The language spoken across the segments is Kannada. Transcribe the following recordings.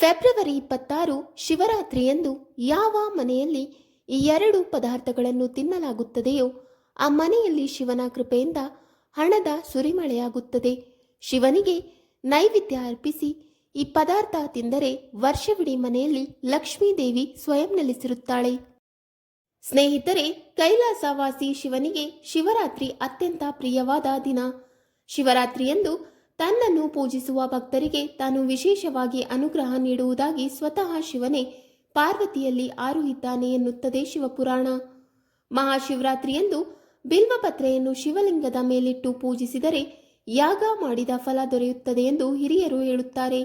ಫೆಬ್ರವರಿ ಇಪ್ಪತ್ತಾರು ಶಿವರಾತ್ರಿಯಂದು ಯಾವ ಮನೆಯಲ್ಲಿ ಈ ಎರಡು ಪದಾರ್ಥಗಳನ್ನು ತಿನ್ನಲಾಗುತ್ತದೆಯೋ ಆ ಮನೆಯಲ್ಲಿ ಶಿವನ ಕೃಪೆಯಿಂದ ಹಣದ ಸುರಿಮಳೆಯಾಗುತ್ತದೆ. ಶಿವನಿಗೆ ನೈವೇದ್ಯ ಅರ್ಪಿಸಿ ಈ ಪದಾರ್ಥ ತಿಂದರೆ ವರ್ಷವಿಡೀ ಮನೆಯಲ್ಲಿ ಲಕ್ಷ್ಮೀದೇವಿ ಸ್ವಯಂ ನೆಲೆಸಿರುತ್ತಾಳೆ. ಸ್ನೇಹಿತರೆ, ಕೈಲಾಸವಾಸಿ ಶಿವನಿಗೆ ಶಿವರಾತ್ರಿ ಅತ್ಯಂತ ಪ್ರಿಯವಾದ ದಿನ. ಶಿವರಾತ್ರಿಯಂದು ತನ್ನನ್ನು ಪೂಜಿಸುವ ಭಕ್ತರಿಗೆ ತಾನು ವಿಶೇಷವಾಗಿ ಅನುಗ್ರಹ ನೀಡುವುದಾಗಿ ಸ್ವತಃ ಶಿವನೇ ಪಾರ್ವತಿಯಲ್ಲಿ ಆರುಹಿದ್ದಾನೆ ಎನ್ನುತ್ತದೆ ಶಿವಪುರಾಣ. ಮಹಾಶಿವರಾತ್ರಿಯಂದು ಬಿಲ್ವಪತ್ರೆಯನ್ನು ಶಿವಲಿಂಗದ ಮೇಲಿಟ್ಟು ಪೂಜಿಸಿದರೆ ಯಾಗ ಮಾಡಿದ ಫಲ ದೊರೆಯುತ್ತದೆ ಎಂದು ಹಿರಿಯರು ಹೇಳುತ್ತಾರೆ.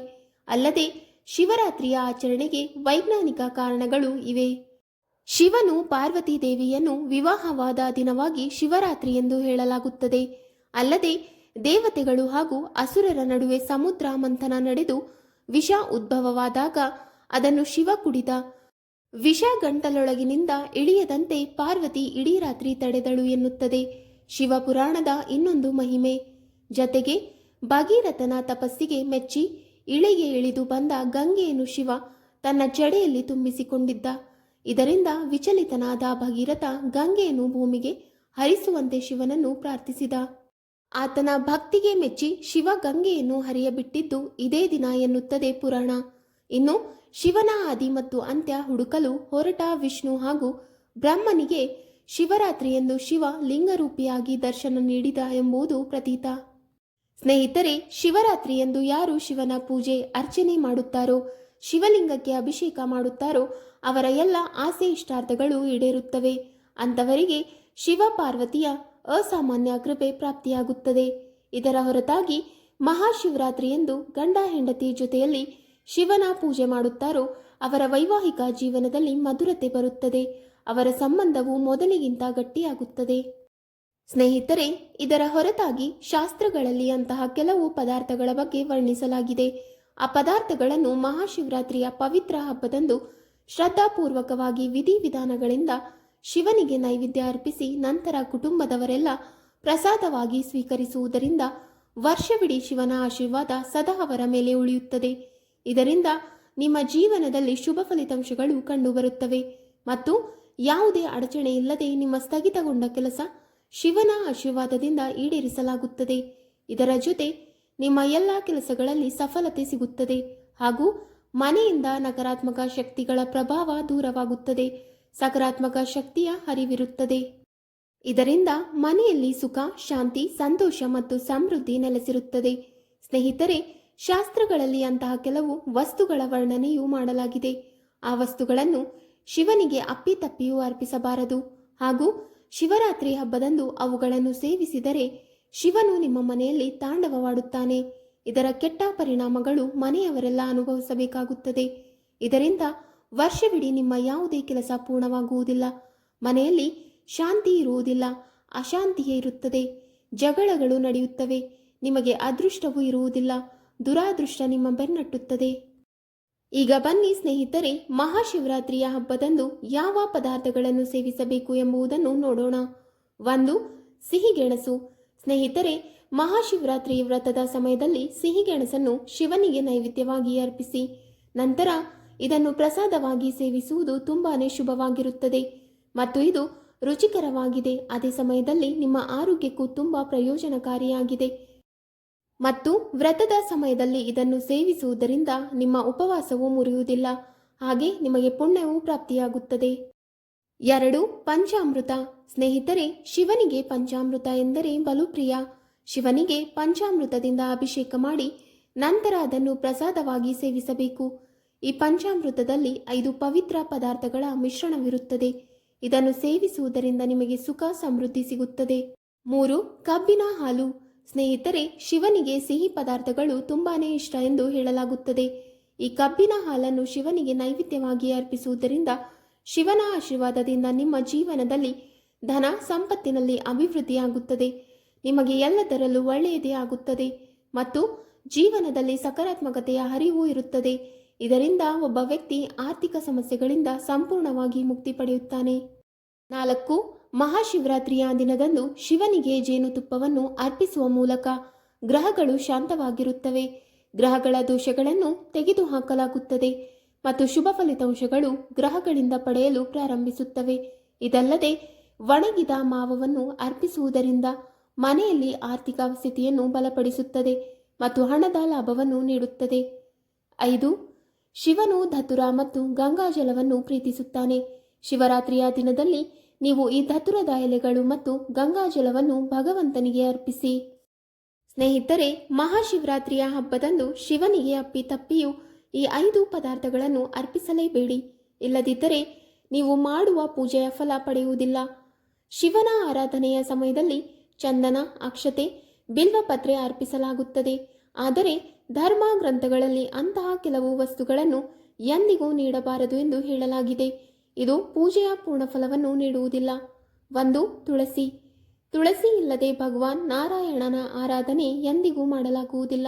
ಅಲ್ಲದೆ ಶಿವರಾತ್ರಿಯ ಆಚರಣೆಗೆ ವೈಜ್ಞಾನಿಕ ಕಾರಣಗಳು ಇವೆ. ಶಿವನು ಪಾರ್ವತಿ ದೇವಿಯನ್ನು ವಿವಾಹವಾದ ದಿನವಾಗಿ ಶಿವರಾತ್ರಿ ಎಂದು ಹೇಳಲಾಗುತ್ತದೆ. ಅಲ್ಲದೆ ದೇವತೆಗಳು ಹಾಗೂ ಅಸುರರ ನಡುವೆ ಸಮುದ್ರ ಮಂಥನ ನಡೆದು ವಿಷ ಉದ್ಭವವಾದಾಗ ಅದನ್ನು ಶಿವ ಕುಡಿದ. ವಿಷ ಗಂಟಲೊಳಗಿನಿಂದ ಇಳಿಯದಂತೆ ಪಾರ್ವತಿ ಇಡೀ ರಾತ್ರಿ ತಡೆದಳು ಎನ್ನುತ್ತದೆ. ಶಿವಪುರಾಣದ ಇನ್ನೊಂದು ಮಹಿಮೆ. ಜತೆಗೆ ಭಗೀರಥನ ತಪಸ್ಸಿಗೆ ಮೆಚ್ಚಿ ಇಳೆಗೆ ಇಳಿದು ಬಂದ ಗಂಗೆಯನ್ನು ಶಿವ ತನ್ನ ಜಡೆಯಲ್ಲಿ ತುಂಬಿಸಿಕೊಂಡಿದ್ದ. ಇದರಿಂದ ವಿಚಲಿತನಾದ ಭಗೀರಥ ಗಂಗೆಯನ್ನು ಭೂಮಿಗೆ ಹರಿಸುವಂತೆ ಶಿವನನ್ನು ಪ್ರಾರ್ಥಿಸಿದ. ಆತನ ಭಕ್ತಿಗೆ ಮೆಚ್ಚಿ ಶಿವ ಗಂಗೆಯನ್ನು ಹರಿಯಬಿಟ್ಟಿದ್ದು ಇದೇ ದಿನ ಎನ್ನುತ್ತದೆ ಪುರಾಣ. ಇನ್ನು ಶಿವನ ಆದಿ ಮತ್ತು ಅಂತ್ಯ ಹುಡುಕಲು ಹೊರಟ ವಿಷ್ಣು ಹಾಗೂ ಬ್ರಹ್ಮನಿಗೆ ಶಿವರಾತ್ರಿ ಎಂದು ಶಿವ ಲಿಂಗರೂಪಿಯಾಗಿ ದರ್ಶನ ನೀಡಿದ ಎಂಬುದು ಪ್ರತೀತ. ಸ್ನೇಹಿತರೆ ಶಿವರಾತ್ರಿ ಎಂದು ಯಾರು ಶಿವನ ಪೂಜೆ, ಅರ್ಚನೆ ಮಾಡುತ್ತಾರೋ, ಶಿವಲಿಂಗಕ್ಕೆ ಅಭಿಷೇಕ ಮಾಡುತ್ತಾರೋ, ಅವರ ಎಲ್ಲ ಆಸೆ ಇಷ್ಟಾರ್ಥಗಳು ಈಡೇರುತ್ತವೆ. ಅಂಥವರಿಗೆ ಶಿವ ಪಾರ್ವತಿಯ ಅಸಾಮಾನ್ಯ ಕೃಪೆ ಪ್ರಾಪ್ತಿಯಾಗುತ್ತದೆ. ಇದರ ಹೊರತಾಗಿ ಮಹಾಶಿವರಾತ್ರಿ ಎಂದು ಗಂಡ ಹೆಂಡತಿ ಜೊತೆಯಲ್ಲಿ ಶಿವನ ಪೂಜೆ ಮಾಡುತ್ತಾರೋ ಅವರ ವೈವಾಹಿಕ ಜೀವನದಲ್ಲಿ ಮಧುರತೆ ಬರುತ್ತದೆ. ಅವರ ಸಂಬಂಧವು ಮೊದಲಿಗಿಂತ ಗಟ್ಟಿಯಾಗುತ್ತದೆ. ಸ್ನೇಹಿತರೆ, ಇದರ ಹೊರತಾಗಿ ಶಾಸ್ತ್ರಗಳಲ್ಲಿ ಅಂತಹ ಕೆಲವು ಪದಾರ್ಥಗಳ ಬಗ್ಗೆ ವರ್ಣಿಸಲಾಗಿದೆ. ಆ ಪದಾರ್ಥಗಳನ್ನು ಮಹಾಶಿವರಾತ್ರಿಯ ಪವಿತ್ರ ಹಬ್ಬದಂದು ಶ್ರದ್ಧಾಪೂರ್ವಕವಾಗಿ ವಿಧಿವಿಧಾನಗಳಿಂದ ಶಿವನಿಗೆ ನೈವೇದ್ಯ ಅರ್ಪಿಸಿ ನಂತರ ಕುಟುಂಬದವರೆಲ್ಲ ಪ್ರಸಾದವಾಗಿ ಸ್ವೀಕರಿಸುವುದರಿಂದ ವರ್ಷವಿಡೀ ಶಿವನ ಆಶೀರ್ವಾದ ಸದಾ ಅವರ ಮೇಲೆ ಉಳಿಯುತ್ತದೆ. ಇದರಿಂದ ನಿಮ್ಮ ಜೀವನದಲ್ಲಿ ಶುಭ ಫಲಿತಾಂಶಗಳು ಕಂಡುಬರುತ್ತವೆ ಮತ್ತು ಯಾವುದೇ ಅಡಚಣೆ ಇಲ್ಲದೆ ನಿಮ್ಮ ಸ್ಥಗಿತಗೊಂಡ ಕೆಲಸ ಶಿವನ ಆಶೀರ್ವಾದದಿಂದ ಈಡೇರಿಸಲಾಗುತ್ತದೆ. ಇದರ ಜೊತೆ ನಿಮ್ಮ ಎಲ್ಲ ಕೆಲಸಗಳಲ್ಲಿ ಸಫಲತೆ ಸಿಗುತ್ತದೆ ಹಾಗೂ ಮನೆಯಿಂದ ನಕಾರಾತ್ಮಕ ಶಕ್ತಿಗಳ ಪ್ರಭಾವ ದೂರವಾಗುತ್ತದೆ. ಸಕಾರಾತ್ಮಕ ಶಕ್ತಿಯ ಹರಿವಿರುತ್ತದೆ. ಇದರಿಂದ ಮನೆಯಲ್ಲಿ ಸುಖ, ಶಾಂತಿ, ಸಂತೋಷ ಮತ್ತು ಸಮೃದ್ಧಿ ನೆಲೆಸಿರುತ್ತದೆ. ಸ್ನೇಹಿತರೆ, ಶಾಸ್ತ್ರಗಳಲ್ಲಿ ಅಂತಹ ಕೆಲವು ವಸ್ತುಗಳ ವರ್ಣನೆಯೂ ಮಾಡಲಾಗಿದೆ. ಆ ವಸ್ತುಗಳನ್ನು ಶಿವನಿಗೆ ಅಪ್ಪಿತಪ್ಪಿಯೂ ಅರ್ಪಿಸಬಾರದು. ಹಾಗೂ ಶಿವರಾತ್ರಿ ಹಬ್ಬದಂದು ಅವುಗಳನ್ನು ಸೇವಿಸಿದರೆ ಶಿವನು ನಿಮ್ಮ ಮನೆಯಲ್ಲಿ ತಾಂಡವವಾಡುತ್ತಾನೆ. ಇದರ ಕೆಟ್ಟ ಪರಿಣಾಮಗಳು ಮನೆಯವರೆಲ್ಲ ಅನುಭವಿಸಬೇಕಾಗುತ್ತದೆ. ಇದರಿಂದ ವರ್ಷವಿಡೀ ನಿಮ್ಮ ಯಾವುದೇ ಕೆಲಸ ಪೂರ್ಣವಾಗುವುದಿಲ್ಲ. ಮನೆಯಲ್ಲಿ ಶಾಂತಿ ಇರುವುದಿಲ್ಲ. ಅಶಾಂತಿಯೇ ಇರುತ್ತದೆ. ಜಗಳಗಳು ನಡೆಯುತ್ತವೆ. ನಿಮಗೆ ಅದೃಷ್ಟವೂ ಇರುವುದಿಲ್ಲ. ದುರಾದೃಷ್ಟ ನಿಮ್ಮ ಬೆನ್ನಟ್ಟುತ್ತದೆ. ಈಗ ಬನ್ನಿ ಸ್ನೇಹಿತರೆ, ಮಹಾಶಿವರಾತ್ರಿಯ ಹಬ್ಬದಂದು ಯಾವ ಪದಾರ್ಥಗಳನ್ನು ಸೇವಿಸಬೇಕು ಎಂಬುದನ್ನು ನೋಡೋಣ. ಒಂದು, ಸಿಹಿಗೆಣಸು. ಸ್ನೇಹಿತರೆ, ಮಹಾಶಿವರಾತ್ರಿ ವ್ರತದ ಸಮಯದಲ್ಲಿ ಸಿಹಿಗೆಣಸನ್ನು ಶಿವನಿಗೆ ನೈವೇದ್ಯವಾಗಿ ಅರ್ಪಿಸಿ. ನಂತರ ಇದನ್ನು ಪ್ರಸಾದವಾಗಿ ಸೇವಿಸುವುದು ತುಂಬಾನೇ ಶುಭವಾಗಿರುತ್ತದೆ. ಮತ್ತು ಇದು ರುಚಿಕರವಾಗಿದೆ. ಅದೇ ಸಮಯದಲ್ಲಿ ನಿಮ್ಮ ಆರೋಗ್ಯಕ್ಕೂ ತುಂಬಾ ಪ್ರಯೋಜನಕಾರಿಯಾಗಿದೆ. ಮತ್ತು ವ್ರತದ ಸಮಯದಲ್ಲಿ ಇದನ್ನು ಸೇವಿಸುವುದರಿಂದ ನಿಮ್ಮ ಉಪವಾಸವು ಮುರಿಯುವುದಿಲ್ಲ. ಹಾಗೆ ನಿಮಗೆ ಪುಣ್ಯವೂ ಪ್ರಾಪ್ತಿಯಾಗುತ್ತದೆ. ಎರಡು, ಪಂಚಾಮೃತ. ಸ್ನೇಹಿತರೆ, ಶಿವನಿಗೆ ಪಂಚಾಮೃತ ಎಂದರೆ ಬಲು ಪ್ರಿಯ. ಶಿವನಿಗೆ ಪಂಚಾಮೃತದಿಂದ ಅಭಿಷೇಕ ಮಾಡಿ ನಂತರ ಅದನ್ನು ಪ್ರಸಾದವಾಗಿ ಸೇವಿಸಬೇಕು. ಈ ಪಂಚಾಮೃತದಲ್ಲಿ ಐದು ಪವಿತ್ರ ಪದಾರ್ಥಗಳ ಮಿಶ್ರಣವಿರುತ್ತದೆ. ಇದನ್ನು ಸೇವಿಸುವುದರಿಂದ ನಿಮಗೆ ಸುಖ, ಸಮೃದ್ಧಿ ಸಿಗುತ್ತದೆ. ಮೂರು, ಕಬ್ಬಿನ ಹಾಲು. ಸ್ನೇಹಿತರೆ, ಶಿವನಿಗೆ ಸಿಹಿ ಪದಾರ್ಥಗಳು ತುಂಬಾನೇ ಇಷ್ಟ ಎಂದು ಹೇಳಲಾಗುತ್ತದೆ. ಈ ಕಬ್ಬಿನ ಹಾಲನ್ನು ಶಿವನಿಗೆ ನೈವೇದ್ಯವಾಗಿ ಅರ್ಪಿಸುವುದರಿಂದ ಶಿವನ ಆಶೀರ್ವಾದದಿಂದ ನಿಮ್ಮ ಜೀವನದಲ್ಲಿ ಧನ ಸಂಪತ್ತಿನಲ್ಲಿ ಅಭಿವೃದ್ಧಿಯಾಗುತ್ತದೆ. ನಿಮಗೆ ಎಲ್ಲದರಲ್ಲೂ ಒಳ್ಳೆಯದೇ ಆಗುತ್ತದೆ ಮತ್ತು ಜೀವನದಲ್ಲಿ ಸಕಾರಾತ್ಮಕತೆಯ ಹರಿವು ಇರುತ್ತದೆ. ಇದರಿಂದ ಒಬ್ಬ ವ್ಯಕ್ತಿ ಆರ್ಥಿಕ ಸಮಸ್ಯೆಗಳಿಂದ ಸಂಪೂರ್ಣವಾಗಿ ಮುಕ್ತಿ ಪಡೆಯುತ್ತಾನೆ. ನಾಲ್ಕು, ಮಹಾಶಿವರಾತ್ರಿಯ ದಿನದಂದು ಶಿವನಿಗೆ ಜೇನುತುಪ್ಪವನ್ನು ಅರ್ಪಿಸುವ ಮೂಲಕ ಗ್ರಹಗಳು ಶಾಂತವಾಗಿರುತ್ತವೆ. ಗ್ರಹಗಳ ದೋಷಗಳನ್ನು ತೆಗೆದುಹಾಕಲಾಗುತ್ತದೆ ಮತ್ತು ಶುಭ ಫಲಿತಾಂಶಗಳು ಗ್ರಹಗಳಿಂದ ಪಡೆಯಲು ಪ್ರಾರಂಭಿಸುತ್ತವೆ. ಇದಲ್ಲದೆ, ಒಣಗಿದ ಮಾವವನ್ನು ಅರ್ಪಿಸುವುದರಿಂದ ಮನೆಯಲ್ಲಿ ಆರ್ಥಿಕ ಸ್ಥಿತಿಯನ್ನು ಬಲಪಡಿಸುತ್ತದೆ ಮತ್ತು ಹಣದ ಲಾಭವನ್ನು ನೀಡುತ್ತದೆ. ಐದು ಶಿವನು ಧತುರ ಮತ್ತು ಗಂಗಾಜಲವನ್ನು ಪ್ರೀತಿಸುತ್ತಾನೆ. ಶಿವರಾತ್ರಿಯ ದಿನದಲ್ಲಿ ನೀವು ಈ ಧತುರದ ಎಲೆಗಳು ಮತ್ತು ಗಂಗಾಜಲವನ್ನು ಭಗವಂತನಿಗೆ ಅರ್ಪಿಸಿ. ಸ್ನೇಹಿತರೆ, ಮಹಾಶಿವರಾತ್ರಿಯ ಹಬ್ಬದಂದು ಶಿವನಿಗೆ ಅಪ್ಪಿ ಅಪ್ಪಿತಪ್ಪಿಯು ಈ ಐದು ಪದಾರ್ಥಗಳನ್ನು ಅರ್ಪಿಸಲೇಬೇಡಿ. ಇಲ್ಲದಿದ್ದರೆ ನೀವು ಮಾಡುವ ಪೂಜೆಯ ಫಲ ಪಡೆಯುವುದಿಲ್ಲ. ಶಿವನ ಆರಾಧನೆಯ ಸಮಯದಲ್ಲಿ ಚಂದನ, ಅಕ್ಷತೆ, ಬಿಲ್ವಪತ್ರೆ ಅರ್ಪಿಸಲಾಗುತ್ತದೆ. ಆದರೆ ಧರ್ಮ ಗ್ರಂಥಗಳಲ್ಲಿ ಅಂತಹ ಕೆಲವು ವಸ್ತುಗಳನ್ನು ಎಂದಿಗೂ ನೀಡಬಾರದು ಎಂದು ಹೇಳಲಾಗಿದೆ. ಇದು ಪೂಜೆಯ ಪೂರ್ಣ ಫಲವನ್ನು ನೀಡುವುದಿಲ್ಲ. ಒಂದು, ತುಳಸಿ. ತುಳಸಿ ಇಲ್ಲದೆ ಭಗವಾನ್ ನಾರಾಯಣನ ಆರಾಧನೆ ಎಂದಿಗೂ ಮಾಡಲಾಗುವುದಿಲ್ಲ.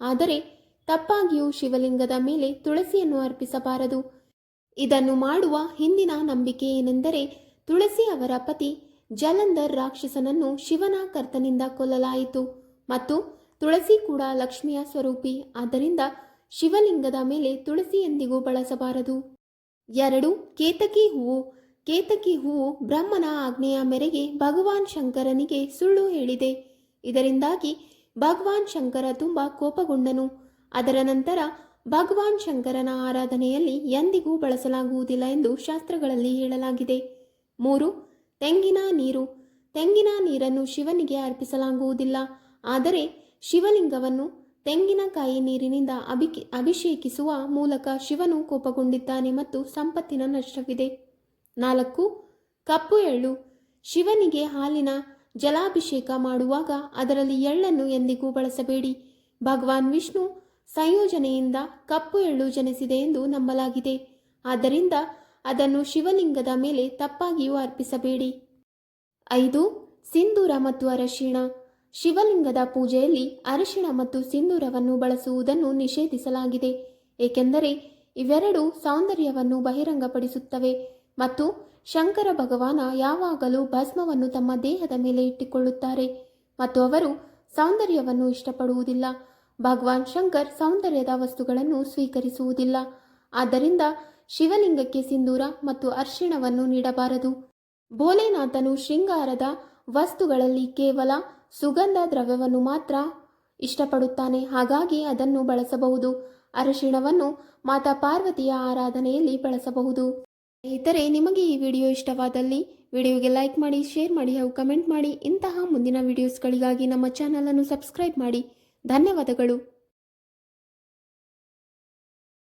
ಆದರೆ, ತಪ್ಪಾಗಿಯೂ ಶಿವಲಿಂಗದ ಮೇಲೆ ತುಳಸಿಯನ್ನು ಅರ್ಪಿಸಬಾರದು. ಇದನ್ನು ಮಾಡುವ ಹಿಂದಿನ ನಂಬಿಕೆ ಏನೆಂದರೆ, ತುಳಸಿ ಅವರ ಪತಿ ಜಲಂಧರ್ ರಾಕ್ಷಸನನ್ನು ಶಿವನ ಕರ್ತನಿಂದ ಕೊಲ್ಲಲಾಯಿತು. ಮತ್ತು ತುಳಸಿ ಕೂಡ ಲಕ್ಷ್ಮಿಯ ಸ್ವರೂಪಿ. ಆದ್ದರಿಂದ ಶಿವಲಿಂಗದ ಮೇಲೆ ತುಳಸಿ ಎಂದಿಗೂ ಬಳಸಬಾರದು. ಎರಡು, ಕೇತಕಿ ಹೂವು. ಕೇತಕಿ ಹೂವು ಬ್ರಹ್ಮನ ಆಜ್ಞೆಯ ಮೇರೆಗೆ ಭಗವಾನ್ ಶಂಕರನಿಗೆ ಸುಳ್ಳು ಹೇಳಿದೆ. ಇದರಿಂದಾಗಿ ಭಗವಾನ್ ಶಂಕರ ತುಂಬ ಕೋಪಗೊಂಡನು. ಅದರ ನಂತರ ಭಗವಾನ್ ಶಂಕರನ ಆರಾಧನೆಯಲ್ಲಿ ಎಂದಿಗೂ ಬಳಸಲಾಗುವುದಿಲ್ಲ ಎಂದು ಶಾಸ್ತ್ರಗಳಲ್ಲಿ ಹೇಳಲಾಗಿದೆ. ಮೂರು, ತೆಂಗಿನ ನೀರು. ತೆಂಗಿನ ನೀರನ್ನು ಶಿವನಿಗೆ ಅರ್ಪಿಸಲಾಗುವುದಿಲ್ಲ. ಆದರೆ ಶಿವಲಿಂಗವನ್ನು ತೆಂಗಿನಕಾಯಿ ನೀರಿನಿಂದ ಅಭಿಕೆ, ಅಭಿಷೇಕಿಸುವ ಮೂಲಕ ಶಿವನು ಕೋಪಗೊಂಡಿದ್ದಾನೆ ಮತ್ತು ಸಂಪತ್ತಿನ ನಷ್ಟವಿದೆ. ನಾಲ್ಕು, ಕಪ್ಪು ಎಳ್ಳು. ಶಿವನಿಗೆ ಹಾಲಿನ ಜಲಾಭಿಷೇಕ ಮಾಡುವಾಗ ಅದರಲ್ಲಿ ಎಳ್ಳನ್ನು ಎಂದಿಗೂ ಬಳಸಬೇಡಿ. ಭಗವಾನ್ ವಿಷ್ಣು ಸಂಯೋಜನೆಯಿಂದ ಕಪ್ಪು ಎಳ್ಳು ಜನಿಸಿದೆ ಎಂದು ನಂಬಲಾಗಿದೆ. ಆದ್ದರಿಂದ ಅದನ್ನು ಶಿವಲಿಂಗದ ಮೇಲೆ ತಪ್ಪಾಗಿಯೂ ಅರ್ಪಿಸಬೇಡಿ. ಐದು, ಸಿಂಧೂರ ಮತ್ತು ಅರಶಿಣ. ಶಿವಲಿಂಗದ ಪೂಜೆಯಲ್ಲಿ ಅರಿಶಿಣ ಮತ್ತು ಸಿಂಧೂರವನ್ನು ಬಳಸುವುದನ್ನು ನಿಷೇಧಿಸಲಾಗಿದೆ. ಏಕೆಂದರೆ ಇವೆರಡೂ ಸೌಂದರ್ಯವನ್ನು ಬಹಿರಂಗಪಡಿಸುತ್ತವೆ ಮತ್ತು ಶಂಕರ ಭಗವಾನ ಯಾವಾಗಲೂ ಭಸ್ಮವನ್ನು ತಮ್ಮ ದೇಹದ ಮೇಲೆ ಇಟ್ಟುಕೊಳ್ಳುತ್ತಾರೆ ಮತ್ತು ಅವರು ಸೌಂದರ್ಯವನ್ನು ಇಷ್ಟಪಡುವುದಿಲ್ಲ. ಭಗವಾನ್ ಶಂಕರ್ ಸೌಂದರ್ಯದ ವಸ್ತುಗಳನ್ನು ಸ್ವೀಕರಿಸುವುದಿಲ್ಲ. ಆದ್ದರಿಂದ ಶಿವಲಿಂಗಕ್ಕೆ ಸಿಂಧೂರ ಮತ್ತು ಅರ್ಶಿಣವನ್ನು ನೀಡಬಾರದು. ಭೋಲೆನಾಥನು ಶೃಂಗಾರದ ವಸ್ತುಗಳಲ್ಲಿ ಕೇವಲ ಸುಗಂಧ ದ್ರವ್ಯವನ್ನು ಮಾತ್ರ ಇಷ್ಟಪಡುತ್ತಾನೆ. ಹಾಗಾಗಿ ಅದನ್ನು ಬಳಸಬಹುದು. ಅರಶಿಣವನ್ನು ಮಾತಾ ಪಾರ್ವತಿಯ ಆರಾಧನೆಯಲ್ಲಿ ಬಳಸಬಹುದು. ಸ್ನೇಹಿತರೆ, ನಿಮಗೆ ಈ ವಿಡಿಯೋ ಇಷ್ಟವಾದಲ್ಲಿ ವಿಡಿಯೋಗೆ ಲೈಕ್ ಮಾಡಿ, ಶೇರ್ ಮಾಡಿ ಹಾಗೂ ಕಮೆಂಟ್ ಮಾಡಿ. ಇಂತಹ ಮುಂದಿನ ವಿಡಿಯೋಸ್ಗಳಿಗಾಗಿ ನಮ್ಮ ಚಾನಲನ್ನು ಸಬ್ಸ್ಕ್ರೈಬ್ ಮಾಡಿ. ಧನ್ಯವಾದಗಳು.